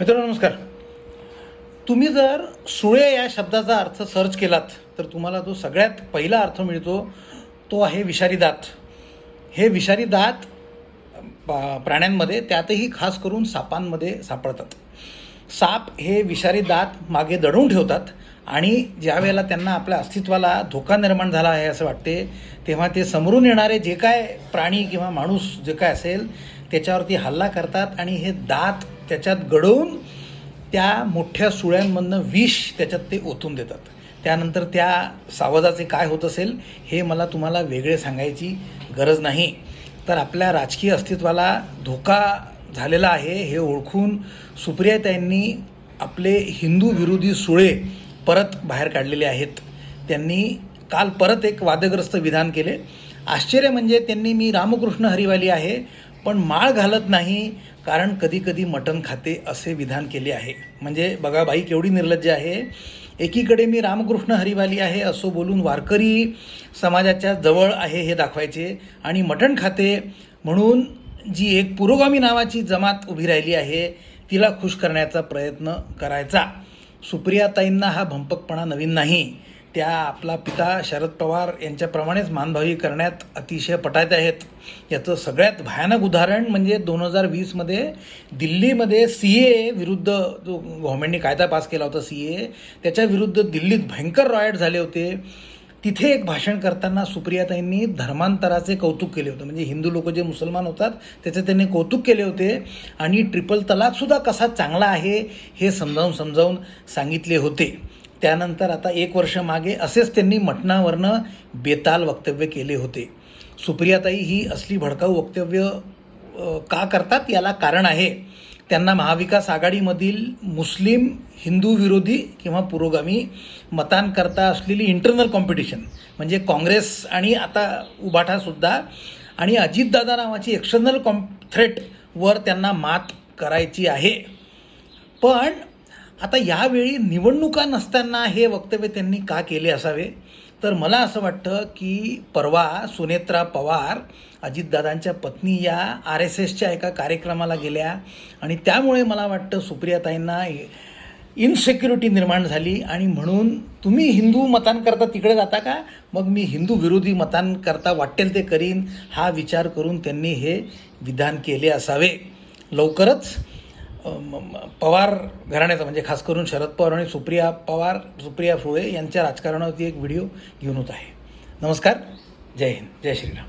मित्रांनो नमस्कार. तुम्ही जर सुळे या शब्दाचा अर्थ सर्च केलात तर तुम्हाला जो सगळ्यात पहिला अर्थ मिळतो तो आहे विषारी दात. हे विषारी दात प्राण्यांमध्ये त्यातही खास करून सापांमध्ये सापडतात. साप हे विषारी दात मागे दडवून ठेवतात आणि ज्या वेळेला त्यांना आपल्या अस्तित्वाला धोका निर्माण झाला आहे असं वाटते तेव्हा ते समोरून येणारे जे काय प्राणी किंवा माणूस जे काय असेल त्याच्यावरती हल्ला करतात आणि हे दात त्याच्यात गडवून त्या मोठ्या सुळ्यांमधनं विष त्याच्यात ते ओतून देतात. त्यानंतर त्या सावजाचे काय होत असेल हे मला तुम्हाला वेगळे सांगायची गरज नाही. तर आपल्या राजकीय अस्तित्वाला धोका झालेला आहे हे ओळखून सुप्रियाताईंनी आपले हिंदू विरोधी सुळे परत बाहेर काढलेले आहेत. त्यांनी काल परत एक वादग्रस्त विधान केले. आश्चर्य म्हणजे त्यांनी मी रामकृष्ण हरिवाली आहे पण माळ घालत नाही कारण कधीकधी मटण खाते असे विधान केले आहे. म्हणजे बघा बाई केवढी निर्लज्ज आहे. एकीकडे मी रामकृष्ण हरिवाली आहे असं बोलून वारकरी समाजाच्या जवळ आहे हे दाखवायचे आणि मटण खाते म्हणून जी एक पुरोगामी नावाची जमात उभी राहिली आहे तिला खुश करण्याचा प्रयत्न करायचा. सुप्रियाताईंना हा भंपकपणा नवीन नाही. त्या आपला पिता शरद पवार यांच्याप्रमाणेच मानभावी करण्यात अतिशय पटायत आहेत. याचं सगळ्यात भयानक उदाहरण म्हणजे दोन हजार वीसमध्ये दिल्लीमध्ये सी ए विरुद्ध जो गव्हर्नमेंटने कायदा पास केला होता सी ए त्याच्या विरुद्ध दिल्लीत भयंकर रॉयट झाले होते. तिथे एक भाषण करताना सुप्रियाताईंनी धर्मांतराचे कौतुक केले होते. म्हणजे हिंदू लोक जे मुसलमान होतात त्याचे त्यांनी कौतुक केले होते आणि ट्रिपल तलाकसुद्धा कसा चांगला आहे हे समजावून समजावून सांगितले होते. त्यानंतर आता एक वर्ष मागे असेच त्यांनी मटणावरनं बेताल वक्तव्य केले होते. सुप्रियाताई ही असली भडकाऊ वक्तव्य का करतात? याला कारण आहे. त्यांना महाविकास आघाडीमधील मुस्लिम हिंदू विरोधी किंवा पुरोगामी मतांकरता असलेली इंटरनल कॉम्पिटिशन म्हणजे काँग्रेस आणि आता उबाठासुद्धा आणि अजितदादा नावाची एक्सटर्नल कॉम थ्रेटवर त्यांना मात करायची आहे. पण आता यावेळी निवडणुका नसताना हे वक्तव्य त्यांनी का केले असावे? तर मला असं वाटतं की परवा सुनेत्रा पवार अजितदादांच्या पत्नी या आर एस एसच्या एका कार्यक्रमाला गेल्या आणि त्यामुळे मला वाटतं सुप्रियाताईंना इनसेक्युरिटी निर्माण झाली आणि म्हणून तुम्ही हिंदू मतांकरता तिकडे जाता का? मग मी हिंदू विरोधी मतांकरता वाटेल ते करीन हा विचार करून त्यांनी हे विधान केले असावे. लवकरच पवार घराण्याचा म्हणजे खास करून शरद पवार आणि सुप्रिया पवार सुप्रिया सुळे यांच्या राजकारणावरती एक व्हिडिओ घेऊन होत आहे. नमस्कार. जय हिंद. जय श्रीराम.